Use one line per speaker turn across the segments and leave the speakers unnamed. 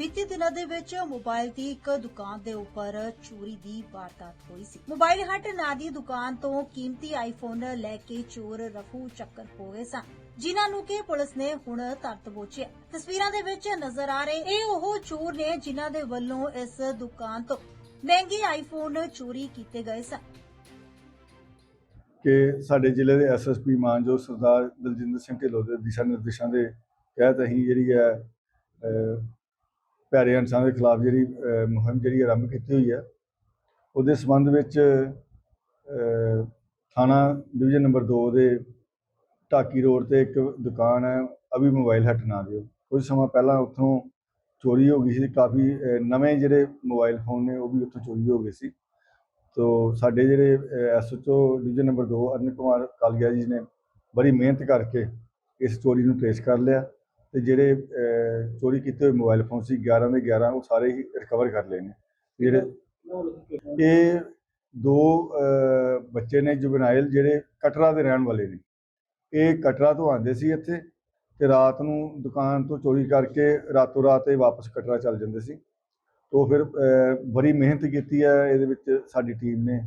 ਬੀਤੇ ਦਿਨਾਂ ਦੇ ਵਿੱਚ ਮੋਬਾਈਲ ਦੀ ਇੱਕ ਦੁਕਾਨ ਦੇ ਉੱਪਰ ਚੋਰੀ ਦੀ ਵਾਰਦਾਤ ਹੋਈ ਸੀ। ਮੋਬਾਈਲ ਹੱਟ ਨਾਂ ਦੀ ਦੁਕਾਨ ਤੋਂ ਕੀਮਤੀ ਆਈਫੋਨ ਲੈ ਕੇ ਚੋਰ ਰਫੂ ਚੱਕਰ ਹੋ ਗਏ ਸਨ, ਜਿਨ੍ਹਾਂ ਨੂੰ ਕਿ ਪੁਲਿਸ ਨੇ ਹੁਣ ਧਰ ਦਬੋਚਿਆ ਤਸਵੀਰਾਂ ਦੇ ਵਿੱਚ ਨਜ਼ਰ ਆ ਰਹੇ ਇਹ ਉਹ ਚੋਰ ਨੇ ਜਿਨ੍ਹਾਂ ਦੇ ਵੱਲੋਂ ਇਸ ਦੁਕਾਨ ਤੋਂ ਮਹਿੰਗੇ ਆਈਫੋਨ ਚੋਰੀ ਕੀਤੇ ਗਏ ਸਨ।
ਕਿ ਸਾਡੇ ਜ਼ਿਲ੍ਹੇ ਦੇ ਐਸਐਸਪੀ ਮਾਨਜੋ ਸਰਦਾਰ ਦਲਜਿੰਦਰ ਸਿੰਘ ਢਿੱਲੋਂ ਦੇ ਦਿਸ਼ਾ ਨਿਰਦੇਸ਼ਾਂ ਦੇ ਤਹਿਤ ਅਸੀਂ ਜਿਹੜੀ ਹੈ ਪਿਆਰੇ ਇਨਸਾਨ ਦੇ ਖਿਲਾਫ ਜਿਹੜੀ ਮੁਹਿੰਮ ਜਿਹੜੀ ਆਰੰਭ ਕੀਤੀ ਹੋਈ ਹੈ, ਉਹਦੇ ਸੰਬੰਧ ਵਿੱਚ ਥਾਣਾ ਡਿਵੀਜ਼ਨ ਨੰਬਰ 2 ਦੇ ਢਾਕੀ ਰੋਡ ਤੇ ਇੱਕ ਦੁਕਾਨ ਹੈ ਅਭੀ ਮੋਬਾਈਲ ਹੱਟ ਨਾ ਦਿਓ। ਕੁਝ ਸਮਾਂ ਪਹਿਲਾਂ ਉੱਥੋਂ ਚੋਰੀ ਹੋ ਗਈ ਸੀ, ਕਾਫੀ ਨਵੇਂ ਜਿਹੜੇ ਮੋਬਾਈਲ ਫੋਨ ਨੇ, ਉਹ ਵੀ ਉੱਥੋਂ ਚੋਰੀ ਹੋ ਗਏ ਸੀ। ਤੋ ਸਾਡੇ ਜਿਹੜੇ SHO division number 2 Arun Kumar Kalia ji ਨੇ ਬੜੀ ਮਿਹਨਤ ਕਰਕੇ ਇਸ ਚੋਰੀ ਨੂੰ ਟ੍ਰੇਸ ਕਰ ਲਿਆ। ਤੇ ਜਿਹੜੇ ਚੋਰੀ ਕੀਤੇ ਹੋਏ ਮੋਬਾਈਲ ਫੋਨ ਸੀ 11 ਦੇ 11 ਉਹ ਸਾਰੇ ਹੀ ਰਿਕਵਰ ਕਰ ਲਏ ਨੇ। ਜਿਹੜੇ ਇਹ ਦੋ ਬੱਚੇ ਨੇ ਜੁਬਨਾਈਲ ਜਿਹੜੇ ਕਟਰਾ ਦੇ ਰਹਿਣ ਵਾਲੇ ਨੇ। ਇਹ ਕਟਰਾ ਤੋਂ ਆਉਂਦੇ ਸੀ ਇੱਥੇ ਤੇ ਰਾਤ ਨੂੰ ਦੁਕਾਨ ਤੋਂ ਚੋਰੀ ਕਰਕੇ ਰਾਤੋਂ ਰਾਤ ਇਹ ਵਾਪਸ ਕਟਰਾ ਚੱਲ ਜਾਂਦੇ ਸੀ। ਤੋ ਫਿਰ ਬੜੀ ਮਿਹਨਤ ਕੀਤੀ ਹੈ, ਇਹਦੇ ਵਿੱਚ ਸਾਡੀ ਟੀਮ ਨੇ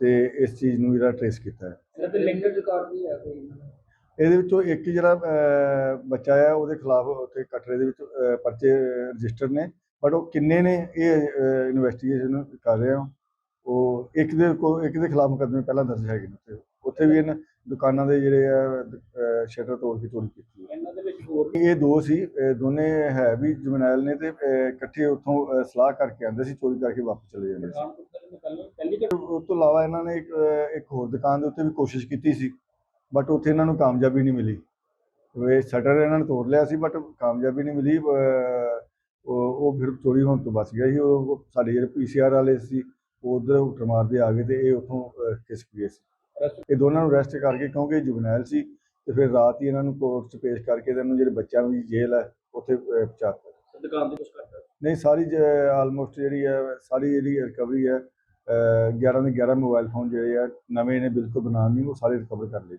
ਤੇ ਇਸ ਚੀਜ਼ ਨੂੰ ਜਿਹੜਾ ਟ੍ਰੇਸ ਕੀਤਾ ਹੈ।
ਇਹਨਾਂ ਲਿੰਕਡ ਰਿਕਾਰਡ ਵੀ ਹੈ ਕੋਈ?
ਇਹਦੇ ਵਿੱਚੋਂ ਇੱਕ ਜਿਹੜਾ ਬੱਚਾ ਹੈ ਉਹਦੇ ਖਿਲਾਫ ਉੱਥੇ ਕਟਰੇ ਦੇ ਵਿੱਚ ਪਰਚੇ ਰਜਿਸਟਰ ਨੇ। ਬਟ ਉਹ ਕਿੰਨੇ ਨੇ ਇਹ ਇਨਵੈਸਟੀਗੇਸ਼ਨ ਕਰ ਰਹੇ ਹਾਂ ਉਹ ਇੱਕ ਦੇ ਕੋ ਇੱਕ ਦੇ ਖਿਲਾਫ ਮੁਕੱਦਮੇ ਪਹਿਲਾਂ ਦਰਜ ਹੈਗੇ ਨੇ ਉੱਥੇ। ਉੱਥੇ ਵੀ ਇਹਨਾਂ ਦੁਕਾਨਾਂ ਦੇ ਜਿਹੜੇ ਆ ਸ਼ਟਰ ਤੋੜ ਕੇ ਚੋਰੀ ਕੀਤੀ ਹੈ।
ਇਹਨਾਂ ਦੇ ਵਿੱਚ ਹੋਰ ਵੀ
ਇਹ ਦੋ ਸੀ ਦੋਨੇ ਹੈ ਵੀ ਜਮਨੈਲ ਨੇ ਤੇ ਇਕੱਠੇ ਉੱਥੋਂ ਸਲਾਹ ਕਰਕੇ ਆਉਂਦੇ ਸੀ ਚੋਰੀ ਕਰਕੇ ਵਾਪਸ ਚਲੇ ਜਾਂਦੇ ਸੀ। ਉਸ ਤੋਂ ਇਲਾਵਾ ਇਹਨਾਂ ਨੇ ਇੱਕ ਹੋਰ ਦੁਕਾਨ ਦੇ ਉੱਤੇ ਵੀ ਕੋਸ਼ਿਸ਼ ਕੀਤੀ ਸੀ। ਬਟ ਉੱਥੇ ਇਹਨਾਂ ਨੂੰ ਕਾਮਯਾਬੀ ਨਹੀਂ ਮਿਲੀ। ਵੇ ਸ਼ਟਰ ਇਹਨਾਂ ਨੇ ਤੋੜ ਲਿਆ ਸੀ ਬਟ ਕਾਮਯਾਬੀ ਨਹੀਂ ਮਿਲੀ ਉਹ ਫਿਰ ਚੋਰੀ ਹੋਣ ਤੋਂ ਬਚ ਗਿਆ ਸੀ। ਉਹ ਸਾਡੇ ਜਿਹੜੇ ਪੀਸੀਆਰ ਵਾਲੇ ਸੀ ਉਹ ਉਧਰ ਹੁੱਟਰ ਮਾਰਦੇ ਆ ਗਏ ਤੇ ਇਹ ਉੱਥੋਂ ਕਿਸ ਗਏ ਸੀ। ਇਹ ਦੋਨਾਂ ਨੂੰ ਅਰੈਸਟ ਕਰਕੇ ਕਿਉਂਕਿ ਜੁਬਨੈਲ ਸੀ ਤੇ ਫਿਰ ਰਾਤ ਹੀ ਇਹਨਾਂ ਨੂੰ ਕੋਰਟ 'ਚ ਪੇਸ਼ ਕਰਕੇ ਇਹਨਾਂ ਨੂੰ ਜਿਹੜੇ ਬੱਚਿਆਂ ਦੀ ਜੇਲ੍ਹ ਹੈ ਉੱਥੇ ਅਹ, ਪਹੁੰਚਾਤਾ
ਦੁਕਾਨ ਤੇ ਕੁਝ ਕਰਦਾ
ਨਹੀਂ ਸਾਰੀ ਆਲਮੋਸਟ ਜਿਹੜੀ ਹੈ ਸਾਰੀ ਜਿਹੜੀ ਰਿਕਵਰੀ ਹੈ ਅਹ 11 ਦੇ 11 ਮੋਬਾਈਲ ਫੋਨ ਜਿਹੜੇ ਆ ਨਵੇਂ ਨੇ ਬਿਲਕੁਲ ਬਣਾਉਣ ਨਹੀਂ ਉਹ ਸਾਰੇ ਰਿਕਵਰ ਕਰ ਲਏ।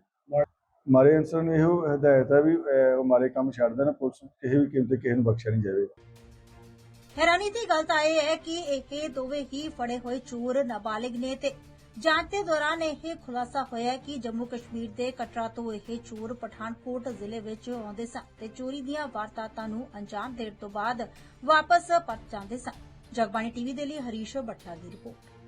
ਮਾਰੇ ਅਨਸਰ ਨੂੰ ਇਹੋ ਹਦਾਇਤ ਹੈ ਵੀ ਉਹ ਮਾਰੇ ਕੰਮ ਛੱਡ ਦੇਣ, ਪੁਲਿਸ ਕਿਸੇ ਵੀ ਕੀਮਤ ਤੇ ਕਿਸੇ ਨੂੰ ਬਖਸ਼ਿਆ ਨਹੀਂ ਜਾਵੇ
ਹੈਰਾਨੀ ਦੀ ਗੱਲ ਤਾਂ ਇਹ ਹੈ ਕਿ ਇਹ ਦੋਵੇਂ ਹੀ ਫੜੇ ਹੋਏ ਚੋਰ ਨਾਬਾਲਿਗ ਨੇ ਤੇ ਜਾਂਚ ਦੇ ਦੌਰਾਨ ਇਹ ਖੁਲਾਸਾ ਹੋਇਆ ਕਿ ਜੰਮੂ ਕਸ਼ਮੀਰ ਦੇ ਕਟਰਾ ਤੋਂ ਇਹ ਚੋਰ ਪਠਾਨਕੋਟ ਜ਼ਿਲ੍ਹੇ ਵਿੱਚ ਆਉਂਦੇ ਸਨ ਤੇ ਚੋਰੀ ਦੀਆਂ ਵਾਰਦਾਤਾਂ ਨੂੰ ਅੰਜਾਮ ਦੇਣ ਤੋਂ ਬਾਅਦ ਵਾਪਸ ਪਰਤ ਜਾਂਦੇ ਸਨ। ਜਗਬਾਣੀ ਟੀਵੀ ਦੇ ਲਈ ਹਰੀਸ਼ ਭੱਟਾ ਦੀ ਰਿਪੋਰਟ।